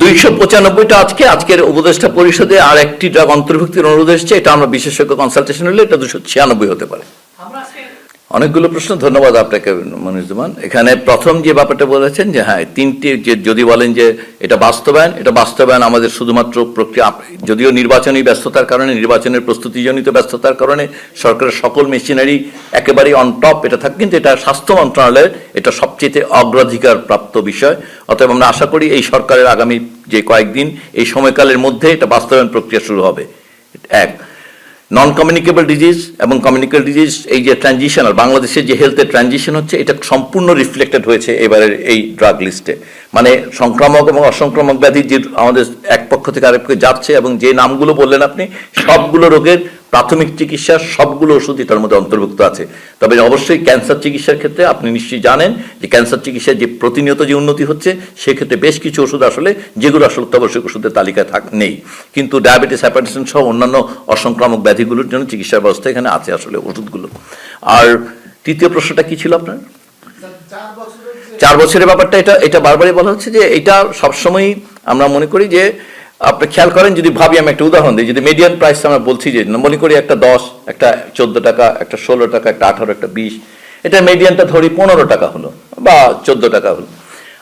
দুইশো পঁচানব্বইটা আজকে, আজকের উপদেষ্টা পরিষদে আর একটি অন্তর্ভুক্তির অনুরোধ এসেছে, এটা আমরা বিশেষজ্ঞ কনসালটেশন হলে এটা দুশো ছিয়ানব্বই হতে পারে। অনেকগুলো প্রশ্ন, ধন্যবাদ আপনাকে মনিরুজ্জামান। এখানে প্রথম যে ব্যাপারটা বলেছেন যে হ্যাঁ তিনটি যে, যদি বলেন যে এটা বাস্তবায়ন এটা বাস্তবায়ন আমাদের শুধুমাত্র প্রক্রিয়া যদিও নির্বাচনী ব্যস্ততার কারণে, নির্বাচনের প্রস্তুতিজনিত ব্যস্ততার কারণে সরকারের সকল মেশিনারি একেবারেই অন টপ এটা থাকে, কিন্তু এটা স্বাস্থ্য মন্ত্রণালয়ের এটা সবচেয়ে অগ্রাধিকার প্রাপ্ত বিষয়। অতএব আমরা আশা করি এই সরকারের আগামী যে কয়েকদিন, এই সময়কালের মধ্যে এটা বাস্তবায়ন প্রক্রিয়া শুরু হবে। এক নন কমিউনিকেবল ডিজিজ এবং কমিউনিকেবল ডিজিজ এই যে ট্রানজিশনাল বাংলাদেশের যে হেলথের ট্রানজিশন হচ্ছে, এটা সম্পূর্ণ রিফ্লেক্টেড হয়েছে এবারের এই ড্রাগ লিস্টে মানে সংক্রামক এবং অসংক্রামক ব্যাধি যে আমাদের এক পক্ষ থেকে আরেক পক্ষে যাচ্ছে এবং যে নামগুলো বললেন আপনি, সবগুলো রোগের প্রাথমিক চিকিৎসার সবগুলো ওষুধই তার মধ্যে অন্তর্ভুক্ত আছে। তবে অবশ্যই ক্যান্সার চিকিৎসার ক্ষেত্রে আপনি নিশ্চয়ই জানেন যে ক্যান্সার চিকিৎসার যে প্রতিনিয়ত যে উন্নতি হচ্ছে, সেক্ষেত্রে বেশ কিছু ওষুধ আসলে যেগুলো আসলে অত্যাবশ্যক ওষুধের তালিকায় থাক নেই। কিন্তু ডায়াবেটিস হ্যাপাটাইটিস সহ অন্যান্য অসংক্রামক ব্যাধিগুলোর জন্য চিকিৎসার ব্যবস্থা এখানে আছে আসলে ওষুধগুলো। আর তৃতীয় প্রশ্নটা কি ছিল আপনার? চার বছরের ব্যাপারটা এটা এটা বারবারই বলা হচ্ছে যে এটা সবসময়ই আমরা মনে করি যে আপনি খেয়াল করেন, যদি ভাবি আমি একটা উদাহরণ দিই, যদি মিডিয়ান প্রাইস আমরা বলছি যে, মনে করি একটা দশ, একটা চোদ্দ টাকা, একটা ষোলো টাকা, একটা আঠারো, একটা বিশ, এটা মিডিয়ানটা ধরি পনেরো টাকা হলো বা চোদ্দ টাকা হলো।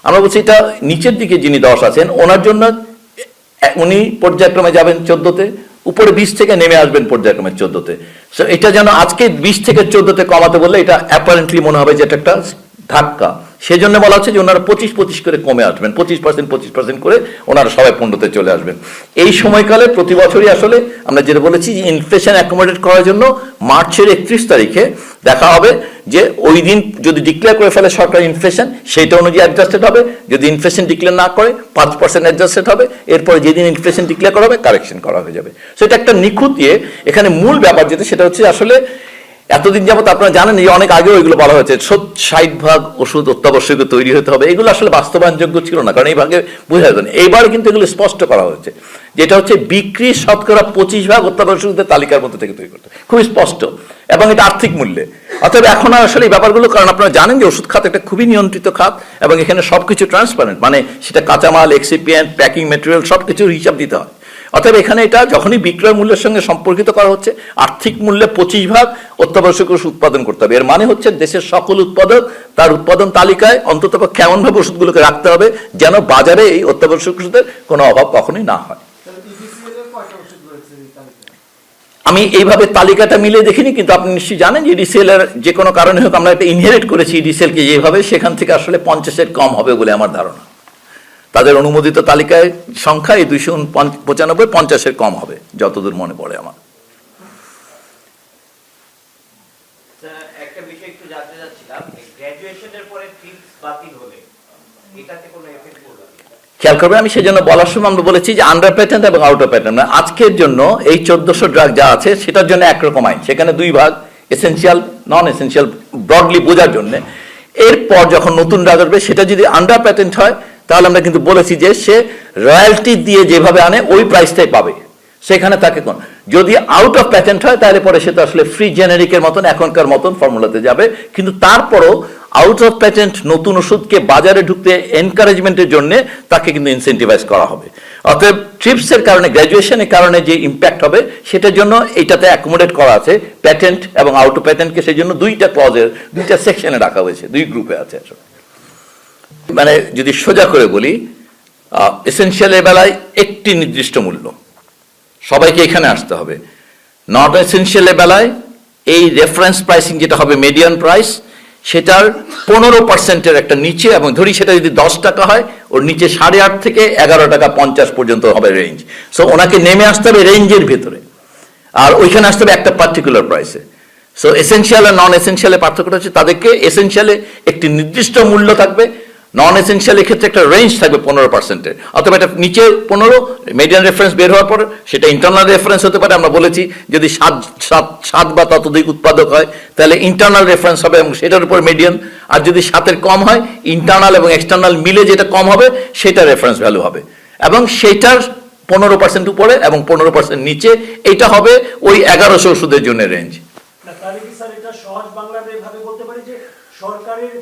আমরা বলছি এটা নিচের দিকে যিনি দশ আছেন, ওনার জন্য উনি পর্যায়ক্রমে যাবেন চোদ্দতে, উপরে বিশ থেকে নেমে আসবেন পর্যায়ক্রমে চোদ্দতে। সো এটা যেন আজকে বিশ থেকে চোদ্দতে কমাতে বললে এটা অ্যাপারেন্টলি মনে হবে যে এটা একটা ধাক্কা। সেই জন্য বলা হচ্ছে যে ওনারা পঁচিশ পঁচিশ করে কমে আসবেন, পঁচিশ পার্সেন্ট পঁচিশ পার্সেন্ট করে ওনারা সবাই পনেরোতে চলে আসবেন। এই সময়কালে প্রতি বছরই আসলে আমরা যেটা বলেছি যে ইনফ্লেশন অ্যাকোমোডেট করার জন্য মার্চের একত্রিশ তারিখে দেখা হবে যে ওই দিন যদি ডিক্লেয়ার করে ফেলে সরকার ইনফ্লেশন সেইটা অনুযায়ী অ্যাডজাস্টেড হবে। যদি ইনফ্লেশন ডিক্লেয়ার না করে, পাঁচ পার্সেন্ট অ্যাডজাস্টেড হবে। এরপরে যেদিন ইনফ্লেশন ডিক্লেয়ার করা হবে কারেকশন করা হয়ে যাবে। সেটা একটা নিখুঁত ইয়ে। এখানে মূল ব্যাপার যেটা, সেটা হচ্ছে আসলে এতদিন যাবত আপনারা জানেন যে অনেক আগেও এগুলো বলা হয়েছে ষাট ভাগ ওষুধ অত্যাবশ্যকীয় তৈরি হতে হবে। এগুলো আসলে বাস্তবায়নযোগ্য ছিল না, কারণ এই ভাগে বোঝা যেত না। এইবার কিন্তু এগুলো স্পষ্ট করা হয়েছে, যেটা হচ্ছে বিক্রি শতকরা পঁচিশ ভাগ অত্যাবশ্যকীয় তালিকার মধ্যে থেকে তৈরি করতে। খুবই স্পষ্ট, এবং এটা আর্থিক মূল্যে। অতএব এখন আসলে এই ব্যাপারগুলো, কারণ আপনারা জানেন যে ওষুধ খাত একটা খুবই নিয়ন্ত্রিত খাত, এবং এখানে সবকিছু ট্রান্সপারেন্ট মানে সেটা কাঁচামাল এক্সিপিয়েন্ট প্যাকিং মেটেরিয়াল সব কিছুর হিসাব দিতে হয়। অতএব এখানে এটা যখনই বিক্রয় মূল্যের সঙ্গে সম্পর্কিত করা হচ্ছে, আর্থিক মূল্যে পঁচিশ ভাগ অত্যাবশ্যক ওষুধ উৎপাদন করতে হবে। এর মানে হচ্ছে দেশের সকল উৎপাদক, তার উৎপাদন তালিকায় অন্তত কেমনভাবে ওষুধগুলোকে রাখতে হবে যেন বাজারে এই অত্যাবশ্যক ওষুধের কোনো অভাব কখনোই না হয়। আমি এইভাবে তালিকাটা মিলে দেখিনি, কিন্তু আপনি নিশ্চয়ই জানেন যে ডিসিএল এর যে কোনো কারণে হোক আমরা একটা ইনহেরিট করেছি ডিসিএল কে। যেভাবে সেখান থেকে আসলে পঞ্চাশের কম হবে বলে আমার ধারণা। তাদের অনুমোদিত তালিকায় সংখ্যা এই দুইশো পঁচানব্বই পঞ্চাশের কম হবে যতদূর মনে পড়ে আমার না? খেয়াল করবে আমি সেজন্য বলার সময় আমরা বলেছি যে আন্ডার প্যাটেন্ট এবং আউটার মানে আজকের জন্য এই চোদ্দশো ড্রাগ যা আছে সেটার জন্য একরকম আইন সেখানে দুই ভাগ এসেনশিয়াল নন এসেনশিয়াল ব্রডলি বোঝার জন্য এরপর যখন নতুন ড্রাগ আসবে সেটা যদি আন্ডার প্যাটেন্ট হয় তাহলে আমরা কিন্তু বলেছি যে সে রয়্যালটি দিয়ে যেভাবে আনে, ওই প্রাইসটাই পাবে। সেখানে তাকে কোন যদি আউট অফ প্যাটেন্ট হয়, তাহলে পরে সে তো আসলে ফ্রি জেনারিকের মতন, এখনকার মতন ফর্মুলাতে যাবে। কিন্তু তারপরও আউট অফ প্যাটেন্ট নতুন ওষুধকে বাজারে ঢুকতে এনকারেজমেন্টের জন্য তাকে কিন্তু ইনসেন্টিভাইজ করা হবে। অতএব ট্রিপসের কারণে গ্র্যাজুয়েশনের কারণে যে ইম্প্যাক্ট হবে, সেটার জন্য এইটাতে অ্যাকোমোডেট করা আছে। প্যাটেন্ট এবং আউট অফ প্যাটেন্টকে সেই জন্য দুইটা ক্লজের দুইটা সেকশনে রাখা হয়েছে, দুই গ্রুপে আছে আসলে। মানে যদি সোজা করে বলি এসেনশিয়ালের বেলায় একটি নির্দিষ্ট মূল্য। সবাইকে এখানে আসতে হবে। নট এসেনশিয়ালের বেলায় এই রেফারেন্স প্রাইসিং যেটা হবে মিডিয়ান প্রাইস সেটার পনেরো পার্সেন্টের একটা নিচে এবং ধরি সেটা যদি দশ টাকা হয়, ওর নিচে সাড়ে আট থেকে এগারো টাকা পঞ্চাশ পর্যন্ত হবে রেঞ্জ সো ওনাকে নেমে আসতে হবে রেঞ্জের ভেতরে। আর ওইখানে আসতে হবে একটা পার্টিকুলার প্রাইসে সো এসেনশিয়াল আর নন এসেনশিয়ালের পার্থক্যটা হচ্ছে তাদেরকে এসেনশিয়ালে একটি নির্দিষ্ট মূল্য থাকবে নন এসেনশিয়াল ক্ষেত্রে একটা রেঞ্জ থাকবে পনেরো পার্সেন্টের অথবা এটা নিচে পনেরো মিডিয়ান রেফারেন্স বের হওয়ার পর সেটা ইন্টারনাল রেফারেন্স হতে পারে। আমরা বলেছি যদি সাত সাত সাত বা ততোধিক উৎপাদক হয়, তাহলে ইন্টারনাল রেফারেন্স হবে এবং সেটার উপর মিডিয়ান আর যদি সাতের কম হয় ইন্টারনাল এবং এক্সটার্নাল মিলে যেটা কম হবে, সেটা রেফারেন্স ভ্যালু হবে। এবং সেটার পনেরো পার্সেন্ট উপরে এবং পনেরো পার্সেন্ট নিচে, এটা হবে ওই এগারোশো ওষুধের জন্য রেঞ্জ সরকারের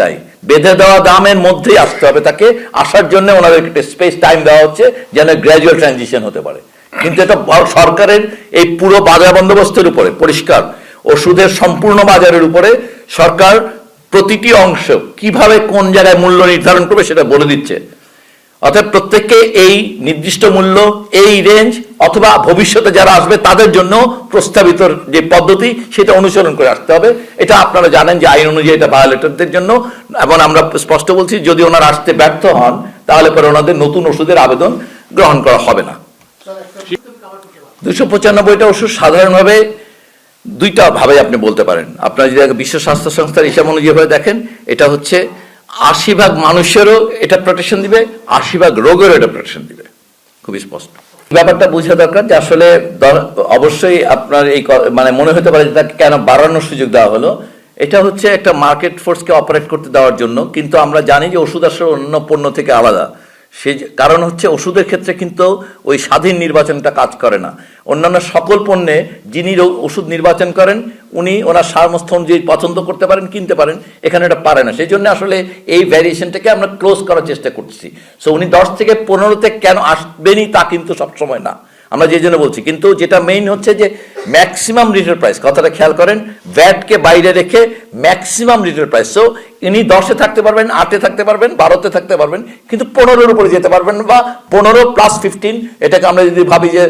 তাই। বেঁধে দেওয়া দামের মধ্যেই আসতে হবে তাকে। আসার জন্য একটা স্পেস টাইম দেওয়া হচ্ছে যেন গ্র্যাজুয়াল ট্রানজিশন হতে পারে। কিন্তু এটা সরকারের এই পুরো বাজার বন্দোবস্তের উপরে পরিষ্কার। ওষুধের সম্পূর্ণ বাজারের উপরে সরকার প্রতিটি অংশ কীভাবে কোন জায়গায় মূল্য নির্ধারণ করবে সেটা বলে দিচ্ছে। অর্থাৎ প্রত্যেককে এই নির্দিষ্ট মূল্য, এই রেঞ্জ অথবা ভবিষ্যতে যারা আসবে তাদের জন্য প্রস্তাবিত যে পদ্ধতি, সেটা অনুসরণ করে আসতে হবে। এটা আপনারা জানেন যে আইন অনুযায়ী এটা ভায়োলেটরদের জন্য। এবং আমরা স্পষ্ট বলছি, যদি ওনারা আসতে ব্যর্থ হন, তাহলে পরে ওনাদের নতুন ওষুধের আবেদন গ্রহণ করা হবে না। দুশো পঁচানব্বইটা ওষুধ সাধারণভাবে দুইটা ভাবে আপনি বলতে পারেন। আপনারা যদি বিশ্ব স্বাস্থ্য সংস্থার হিসাব অনুযায়ী দেখেন, এটা হচ্ছে আশি ভাগ মানুষেরও এটা প্রোটেকশন দিবে, আশি ভাগ রোগেরও এটা প্রোটেকশন দিবে। খুবই স্পষ্ট। ব্যাপারটা বোঝা দরকার যে আসলে অবশ্যই আপনার এই মানে মনে হতে পারে যে তাকে কেন বাড়ানোর সুযোগ দেওয়া হলো। এটা হচ্ছে একটা মার্কেট ফোর্সকে অপারেট করতে দেওয়ার জন্য, কিন্তু আমরা জানি যে ওষুধ আসলে অন্য পণ্য থেকে আলাদা। সে কারণ হচ্ছে ওষুধের ক্ষেত্রে কিন্তু ওই স্বাধীন নির্বাচনটা কাজ করে না। অন্যান্য সকল পণ্যে যিনি ওষুধ নির্বাচন করেন, উনি ওনার সারমস্থ অনুযায়ী পছন্দ করতে পারেন, কিনতে পারেন, এখানে এটা পারে না। সেই জন্য আসলে এই ভ্যারিয়েশনটাকে আমরা ক্লোজ করার চেষ্টা করছি। সো উনি দশ থেকে পনেরোতে কেন আসবেনই তা কিন্তু সবসময় না। আমরা যে জন্য বলছি, কিন্তু যেটা মেইন হচ্ছে যে ম্যাক্সিমাম রিটেল প্রাইস কথাটা খেয়াল করেন ভ্যাটকে বাইরে রেখে ম্যাক্সিমাম রিটেল প্রাইস সো ইনি দশে থাকতে পারবেন, আটে থাকতে পারবেন, বারোতে থাকতে পারবেন, কিন্তু পনেরোর উপরে যেতে পারবেন বা পনেরো প্লাস ফিফটিন এটাকে আমরা যদি ভাবি যে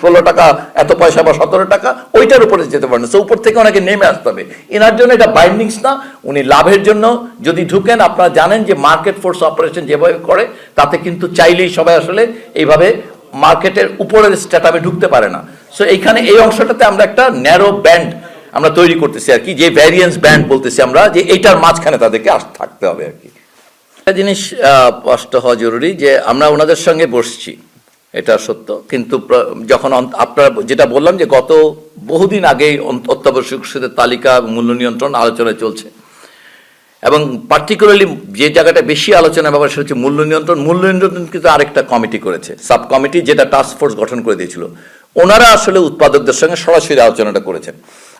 ষোলো টাকা, এত পয়সা বা সতেরো টাকা, ওইটার উপরে যেতে পারবেন সো উপর থেকে ওনাকে নেমে আসতে হবে। এনার জন্য এটা বাইন্ডিংস না, উনি লাভের জন্য যদি ঢুকেন, আপনারা জানেন যে মার্কেট ফোর্স অপারেশন যেভাবে করে, তাতে কিন্তু চাইলেই সবাই আসলে এইভাবে মার্কেটের উপরের স্ট্যাটামে ঢুকতে পারে না। সো এইখানে এই অংশটাতে আমরা একটা ন্যারো ব্যান্ড আমরা তৈরি করতেছি আর কি, যে ভ্যারিয়েন্স ব্যান্ড বলতেছি আমরা, যে এইটার মাঝখানে তাদেরকে আস, থাকতে হবে আর কি। একটা জিনিস স্পষ্ট হওয়া জরুরি যে আমরা ওনাদের সঙ্গে বসছি, এটা সত্য। কিন্তু যখন আপনারা যেটা বললাম যে গত বহুদিন আগেই অত্যাবশ্যক তালিকা মূল্য নিয়ন্ত্রণ আলোচনা চলছে। এবং পার্টিকুলারলি যে জায়গাটা বেশি আলোচনা ব্যাপার সেটা হচ্ছে মূল্য নিয়ন্ত্রণ। মূল্য নিয়ন্ত্রণ কিন্তু আরেকটা কমিটি করেছে। সাব কমিটি যেটা টাস্ক ফোর্স গঠন করে দিয়েছিল। ওনারা আসলে উৎপাদকদের সঙ্গে সরাসরি আলোচনাটা করেছেন।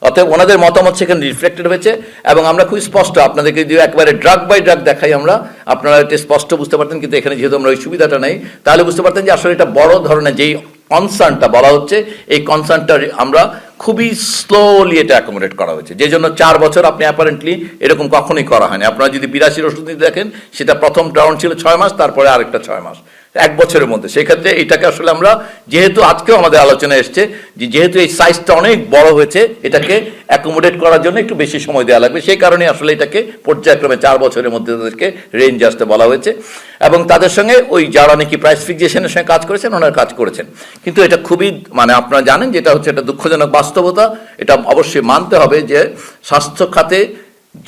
অতএব ওনাদের মতামত সেখানে রিফ্লেক্টেড হয়েছে এবং আমরা খুব স্পষ্ট আপনাদেরকে যদি একবারে ড্রাগ বাই ড্রাগ দেখাই আমরা, আপনারা এটা স্পষ্ট বুঝতে পারতেন, কিন্তু এখানে যেহেতু আমরা ওই সুবিধাটা নেই, তাহলে বুঝতে পারতেন যে আসলে এটা বড় ধরনের যেই কনসার্নটা বলা হচ্ছে, এই কনসার্নটা আমরা খুবই স্লোলি এটা অ্যাকোমোডেট করা হয়েছে। যে জন্য চার বছর আপনি অ্যাপারেন্টলি এরকম কখনোই করা হয়নি। আপনারা যদি বিরাশির ওষুধ দেখেন, সেটা প্রথম রাউন্ড ছিল ছয় মাস, তারপরে আরেকটা ছয় মাস। এক বছরের মধ্যে। সেক্ষেত্রে এটাকে আসলে আমরা যেহেতু আজকেও আমাদের আলোচনা এসছে, যে যেহেতু এই সাইজটা অনেক বড় হয়েছে, এটাকে অ্যাকোমোডেট করার জন্য একটু বেশি সময় দেওয়া লাগবে। সেই কারণে আসলে এটাকে পর্যায়ক্রমে চার বছরের মধ্যে তাদেরকে রেঞ্জ আসতে বলা হয়েছে। এবং তাদের সঙ্গে ওই যারা নাকি প্রাইস ফিক্সেশনের সঙ্গে কাজ করেছেন, ওনারা কাজ করেছেন। কিন্তু এটা খুবই মানে আপনারা জানেন যে এটা হচ্ছে একটা দুঃখজনক বাস্তবতা। এটা অবশ্যই মানতে হবে যে স্বাস্থ্য খাতে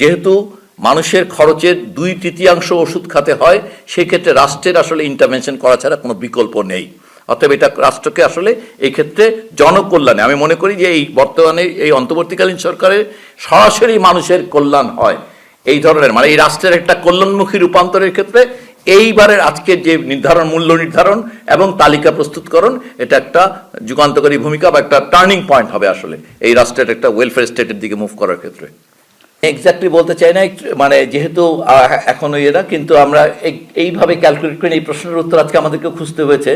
যেহেতু মানুষের খরচের দুই তৃতীয়াংশ ওষুধ খাতে হয় সেই ক্ষেত্রে রাষ্ট্রের আসলে ইন্টারভেনশন করা ছাড়া কোনো বিকল্প নেই। অতএব এটা রাষ্ট্রকে আসলে এই ক্ষেত্রে জনকল্যাণে, আমি মনে করি যে এই বর্তমানে এই অন্তর্বর্তীকালীন সরকারের সরাসরি মানুষের কল্যাণ হয়। এই ধরনের মানে এই রাষ্ট্রের একটা কল্যাণমুখী রূপান্তরের ক্ষেত্রে এইবারের আজকের যে নির্ধারণ, মূল্য নির্ধারণ এবং তালিকা প্রস্তুতকরণ, এটা একটা যুগান্তকারী ভূমিকা বা একটা টার্নিং পয়েন্ট হবে আসলে এই রাষ্ট্রের একটা ওয়েলফেয়ার স্টেটের দিকে মুভ করার ক্ষেত্রে। এক্স্যাক্টলি বলতে চাই না মানে যেহেতু এখনও ইয়ে না, কিন্তু আমরা এই- এইভাবে ক্যালকুলেট করে এই প্রশ্নের উত্তর আজকে আমাদেরকে খুঁজতে হয়েছে।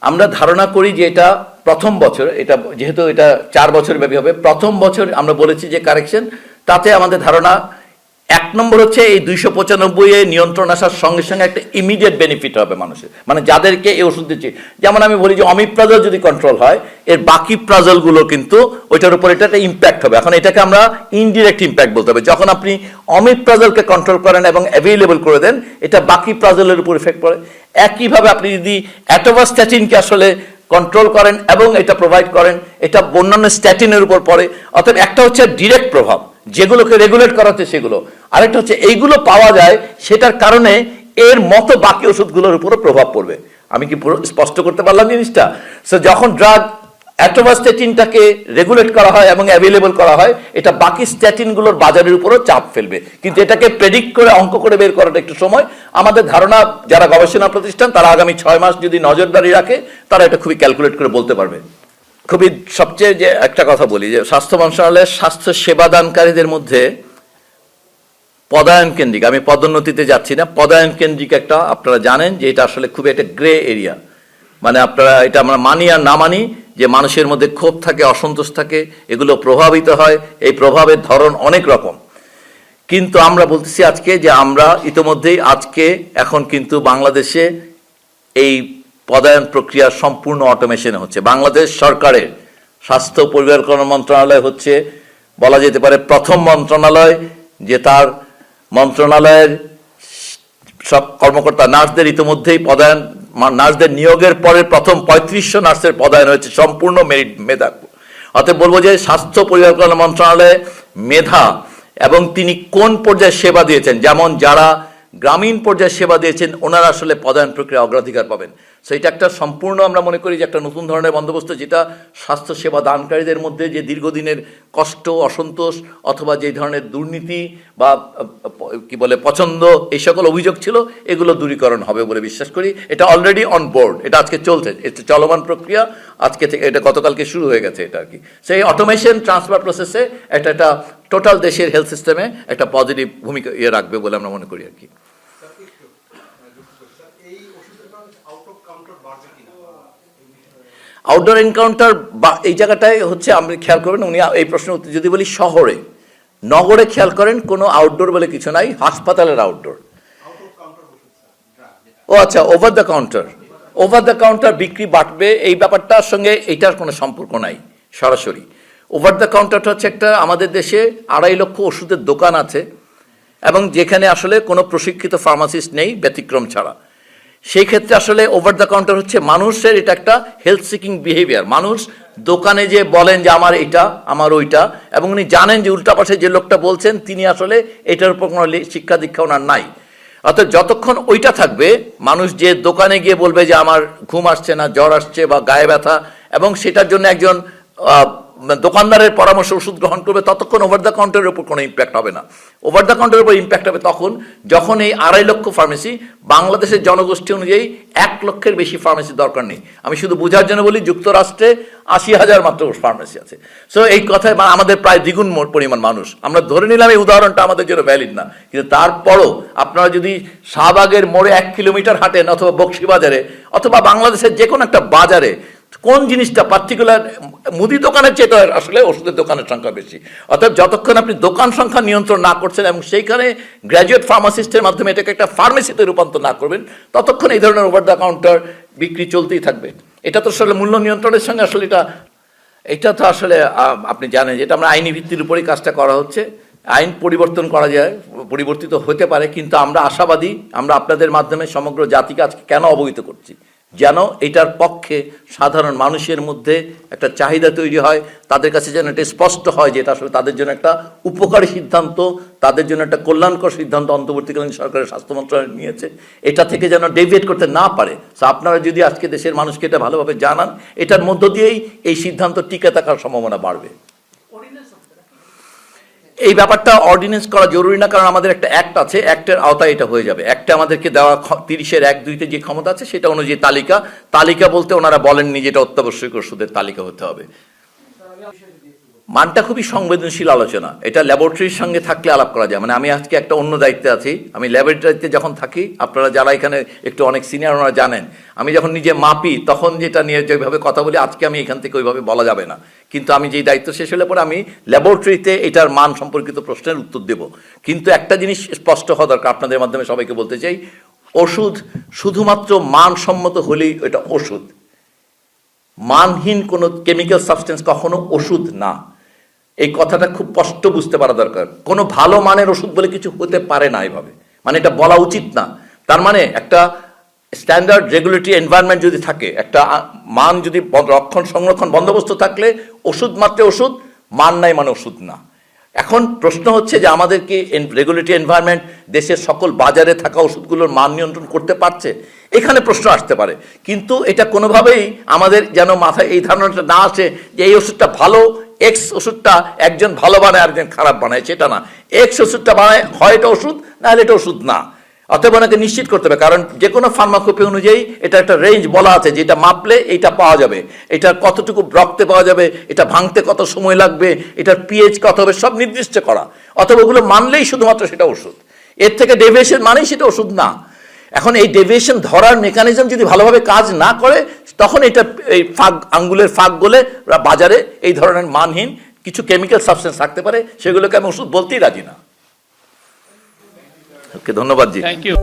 আমরা ধারণা করি যে এটা প্রথম বছর, এটা যেহেতু এটা চার বছর ব্যাপী হবে, প্রথম বছর আমরা বলেছি যে কারেকশন তাতে আমাদের ধারণা এক নম্বর হচ্ছে এই দুইশো পঁচানব্বই নিয়ন্ত্রণ আসার সঙ্গে সঙ্গে একটা ইমিডিয়েট বেনিফিট হবে মানুষের। মানে যাদেরকে এই ওষুধ দিচ্ছি। যেমন আমি বলি যে অমিপ্রাজল যদি কন্ট্রোল হয়, এর বাকি প্রাজলগুলো কিন্তু ওইটার উপর এটা একটা ইম্প্যাক্ট হবে। এখন এটাকে আমরা ইনডিরেক্ট ইম্প্যাক্ট বলতে হবে যখন আপনি অমিপ্রাজলকে কন্ট্রোল করেন এবং অ্যাভেলেবল করে দেন, এটা বাকি প্রাজলের উপর ইফেক্ট পড়ে। একইভাবে আপনি যদি অ্যাটোভাস্ট্যাটিনকে আসলে কন্ট্রোল করেন এবং এটা প্রোভাইড করেন, এটা অন্যান্য স্ট্যাটিনের উপর পড়ে। অর্থাৎ একটা হচ্ছে ডিরেক্ট প্রভাব। যেগুলোকে রেগুলেট করা হচ্ছে সেগুলো। আরেকটা হচ্ছে, এইগুলো পাওয়া যায়, সেটার কারণে এর মতো বাকি ওষুধগুলোর উপরও প্রভাব পড়বে। আমি কি স্পষ্ট করতে পারলাম জিনিসটা? সো যখন ড্রাগ অ্যাটোভাস্টেটিনটাকে রেগুলেট করা হয় এবং অ্যাভেলেবল করা হয়, এটা বাকি স্ট্যাটিনগুলোর বাজারের উপরও চাপ ফেলবে। কিন্তু এটাকে প্রেডিক্ট করে, অঙ্ক করে বের করাটা একটু সময়। আমাদের ধারণা, যারা গবেষণা প্রতিষ্ঠান, তারা আগামী ছয় মাস যদি নজরদারি রাখে, তারা এটা খুবই ক্যালকুলেট করে বলতে পারবে। খুবই সবচেয়ে যে একটা কথা বলি, যে স্বাস্থ্য মন্ত্রণালয়ের স্বাস্থ্য সেবাদানকারীদের মধ্যে পদায়ন কেন্দ্রিক, আমি পদোন্নতিতে যাচ্ছি না, পদায়ন কেন্দ্রিক একটা আপনারা জানেন যে এটা আসলে খুবই একটা গ্রে এরিয়া মানে আপনারা এটা আমরা মানি আর না মানি, যে মানুষের মধ্যে ক্ষোভ থাকে, অসন্তোষ থাকে, এগুলো প্রভাবিত হয়, এই প্রভাবের ধরন অনেক রকম। কিন্তু আমরা বলতেছি আজকে যে আমরা ইতোমধ্যেই আজকে, এখন কিন্তু বাংলাদেশে এই পদায়ন প্রক্রিয়া সম্পূর্ণ অটোমেশন হচ্ছে। বাংলাদেশ সরকারের স্বাস্থ্য পরিবার কল্যাণ মন্ত্রণালয় হচ্ছে, বলা যেতে পারে প্রথম মন্ত্রণালয়, যে তার মন্ত্রণালয়ের সব কর্মকর্তা, নার্সদের ইতিমধ্যেই পদায়ন নার্সদের নিয়োগের পরে প্রথম পঁয়ত্রিশশো নার্সের পদায়ন হয়েছে, সম্পূর্ণ মেরিট মেধা। অতএব বলব যে স্বাস্থ্য পরিবার কল্যাণ মন্ত্রণালয়ে মেধা এবং তিনি কোন পর্যায়ে সেবা দিয়েছেন, যেমন যারা গ্রামীণ পর্যায়ে সেবা দিয়েছেন, ওনারা আসলে পদায়ন প্রক্রিয়া অগ্রাধিকার পাবেন। সো এটা একটা সম্পূর্ণ আমরা মনে করি যে একটা নতুন ধরনের বন্দোবস্ত যেটা স্বাস্থ্য সেবা দানকারীদের মধ্যে যে দীর্ঘদিনের কষ্ট, অসন্তোষ অথবা যে ধরনের দুর্নীতি বা, কি বলে, পছন্দ, এই সকল অভিযোগ ছিল, এগুলো দূরীকরণ হবে বলে বিশ্বাস করি। এটা অলরেডি অন বোর্ড এটা আজকে চলছে, এটা চলমান প্রক্রিয়া, আজকে থেকে, এটা গতকালকে শুরু হয়ে গেছে এটা আর কি সেই অটোমেশন ট্রান্সফার প্রসেসে একটা একটা টোটাল দেশের হেলথ সিস্টেমে একটা পজিটিভ ভূমিকা ইয়ে রাখবে বলে আমরা মনে করি আর কি এই ওষুধের দাম আউট অফ কাউন্টার বাড়বে কিনা আউটডোর এনকাউন্টার বা এই জায়গাটায় হচ্ছে আপনি খেয়াল করবেন, উনি এই প্রশ্নের উত্তর, যদি বলি শহরে, নগরে খেয়াল করেন, কোনো আউটডোর বলে কিছু নাই, হাসপাতালের আউটডোর ও আচ্ছা over the counter over the counter বিক্রি বাড়বে এই ব্যাপারটার সঙ্গে এইটার কোনো সম্পর্ক নাই, সরাসরি। ওভার দ্য কাউন্টারটা হচ্ছে একটা, আমাদের দেশে আড়াই লক্ষ ওষুধের দোকান আছে, এবং যেখানে আসলে কোনো প্রশিক্ষিত ফার্মাসিস্ট নেই ব্যতিক্রম ছাড়া। সেই ক্ষেত্রে আসলে ওভার দ্য কাউন্টার হচ্ছে মানুষের, এটা একটা হেলথ সিকিং বিহেভিয়ার মানুষ দোকানে যে বলেন যে আমার এটা, আমার ওইটা, এবং উনি জানেন যে উল্টা পাশে যে লোকটা বলছেন, তিনি আসলে এটার উপর কোনো শিক্ষা দীক্ষা ওনার নাই। অর্থাৎ যতক্ষণ ওইটা থাকবে, মানুষ যে দোকানে গিয়ে বলবে যে আমার ঘুম আসছে না, জ্বর আসছে বা গায়ে ব্যথা, এবং সেটার জন্য একজন দোকানদারের পরামর্শ ওষুধ গ্রহণ করবে, ততক্ষণ ওভার দ্য কাউন্টারের উপর কোনো ইম্প্যাক্ট হবে না। ওভার দ্য কাউন্টারের উপর ইম্প্যাক্ট হবে তখন, যখন এই আড়াই লক্ষ ফার্মেসি বাংলাদেশের জনগোষ্ঠী অনুযায়ী এক লক্ষের বেশি ফার্মেসি দরকার নেই। আমি শুধু বোঝার জন্য বলি, যুক্তরাষ্ট্রে আশি হাজার মাত্র ফার্মেসি আছে। সো এই কথায় আমাদের প্রায় দ্বিগুণ পরিমাণ মানুষ। আমরা ধরে নিলাম এই উদাহরণটা আমাদের জন্য ভ্যালিড না। কিন্তু তারপরও আপনারা যদি শাহবাগের মোড়ে এক কিলোমিটার হাঁটেন অথবা বক্সিবাজারে, অথবা বাংলাদেশের যে কোনো একটা বাজারে কোন জিনিসটা পার্টিকুলার মুদি দোকানের চেয়ে আসলে ওষুধের দোকানের সংখ্যা বেশি। অর্থাৎ যতক্ষণ আপনি দোকান সংখ্যা নিয়ন্ত্রণ না করছেন এবং সেইখানে গ্র্যাজুয়েট ফার্মাসিস্টের মাধ্যমে এটাকে একটা ফার্মেসিতে রূপান্তর না করবেন, ততক্ষণ এই ধরনের ওভার দ্য কাউন্টার বিক্রি চলতেই থাকবে। এটা তো আসলে মূল্য নিয়ন্ত্রণের সঙ্গে আসলে এটা এটা তো আসলে আপনি জানেন যে এটা আমরা আইনি ভিত্তির উপরেই কাজটা করা হচ্ছে। আইন পরিবর্তন করা যায়, পরিবর্তিত হতে পারে, কিন্তু আমরা আশাবাদী, আমরা আপনাদের মাধ্যমে সমগ্র জাতিকে আজকে কেন অবহিত করছি? যেন এটার পক্ষে সাধারণ মানুষের মধ্যে একটা চাহিদা তৈরি হয়, তাদের কাছে যেন এটা স্পষ্ট হয় যে এটা আসলে তাদের জন্য একটা উপকারী সিদ্ধান্ত, তাদের জন্য একটা কল্যাণকর সিদ্ধান্ত অন্তর্বর্তীকালীন সরকারের স্বাস্থ্য মন্ত্রণালয় নিয়েছে। এটা থেকে যেন ডেভিয়েট করতে না পারে। তো আপনারা যদি আজকে দেশের মানুষকে এটা ভালোভাবে জানান, এটার মধ্য দিয়েই এই সিদ্ধান্ত টিকে থাকার সম্ভাবনা বাড়বে। এই ব্যাপারটা অর্ডিনেন্স করা জরুরি না, কারণ আমাদের একটা অ্যাক্ট আছে অ্যাক্টের আওতায় এটা হয়ে যাবে। একটা আমাদেরকে দেওয়া তিরিশের এক দুইতে যে ক্ষমতা আছে, সেটা অনুযায়ী তালিকা। তালিকা বলতে ওনারা বলেননি যে এটা অত্যাবশ্যক ওষুধের তালিকা হতে হবে। মানটা খুবই সংবেদনশীল আলোচনা। এটা ল্যাবরেটরির সঙ্গে থাকলে আলাপ করা যায়। মানে আমি আজকে একটা অন্য দায়িত্বে আছি। আমি ল্যাবরেটরিতে যখন থাকি, আপনারা যারা এখানে একটু অনেক সিনিয়র ওনারা জানেন, আমি যখন নিজে মাপি, তখন যেটা নিয়ে যেভাবে কথা বলি, আজকে আমি এখান থেকে ওইভাবে বলা যাবে না। কিন্তু আমি যেই দায়িত্ব শেষ হলে পরে আমি ল্যাবরেটরিতে এটার মান সম্পর্কিত প্রশ্নের উত্তর দেব। কিন্তু একটা জিনিস স্পষ্ট হওয়া দরকার, আপনাদের মাধ্যমে সবাইকে বলতে চাই, ওষুধ শুধুমাত্র মানসম্মত হলেই এটা ওষুধ। মানহীন কোনো কেমিক্যাল সাবস্টেন্স কখনো ওষুধ না। এই কথাটা খুব স্পষ্ট বুঝতে পারা দরকার। কোনো ভালো মানের ওষুধ বলে কিছু হতে পারে না এভাবে। মানে এটা বলা উচিত না। তার মানে একটা স্ট্যান্ডার্ড রেগুলেটরি এনভায়রনমেন্ট যদি থাকে, একটা মান যদি রক্ষণ সংরক্ষণ বন্দোবস্ত থাকলে ওষুধ মাত্রে ওষুধ, মান নাই মানে ওষুধ না। এখন প্রশ্ন হচ্ছে যে আমাদের কি রেগুলেটরি এনভায়রনমেন্ট দেশের সকল বাজারে থাকা ওষুধগুলোর মান নিয়ন্ত্রণ করতে পারছে? এখানে প্রশ্ন আসতে পারে। কিন্তু এটা কোনোভাবেই আমাদের যেন মাথায় এই ধারণাটা না আসে যে এই ওষুধটা ভালো এক্স ওষুধটা একজন ভালো বানায় আর একজন খারাপ বানায়, সেটা না। এক্স ওষুধটা বানায়, হয় এটা ওষুধ, না হলে এটা ওষুধ না। অতএব ওনাকে নিশ্চিত করতে হবে, কারণ যে কোনো ফার্মাকোপি অনুযায়ী এটা একটা রেঞ্জ বলা আছে, যেটা মাপলে এইটা পাওয়া যাবে। এটা কতটুকু রক্তে পাওয়া যাবে, এটা ভাঙতে কত সময় লাগবে, এটার পিএইচ কত হবে, সব নির্দিষ্ট করা। অথবা ওগুলো মানলেই শুধুমাত্র সেটা ওষুধ। এর থেকে ডেভিয়েশন মানেই সেটা ওষুধ না। এখন এই ডেভিয়েশন ধরার মেকানিজম যদি ভালোভাবে কাজ না করে, তখন এটা, এই ফাঁক, আঙ্গুলের ফাঁক গলে বাজারে এই ধরনের মানহীন কিছু কেমিক্যাল সাবস্টেন্স থাকতে পারে, সেগুলোকে আমি ওষুধ বলতেই রাজি না। ওকে, ধন্যবাদ জি। Thank you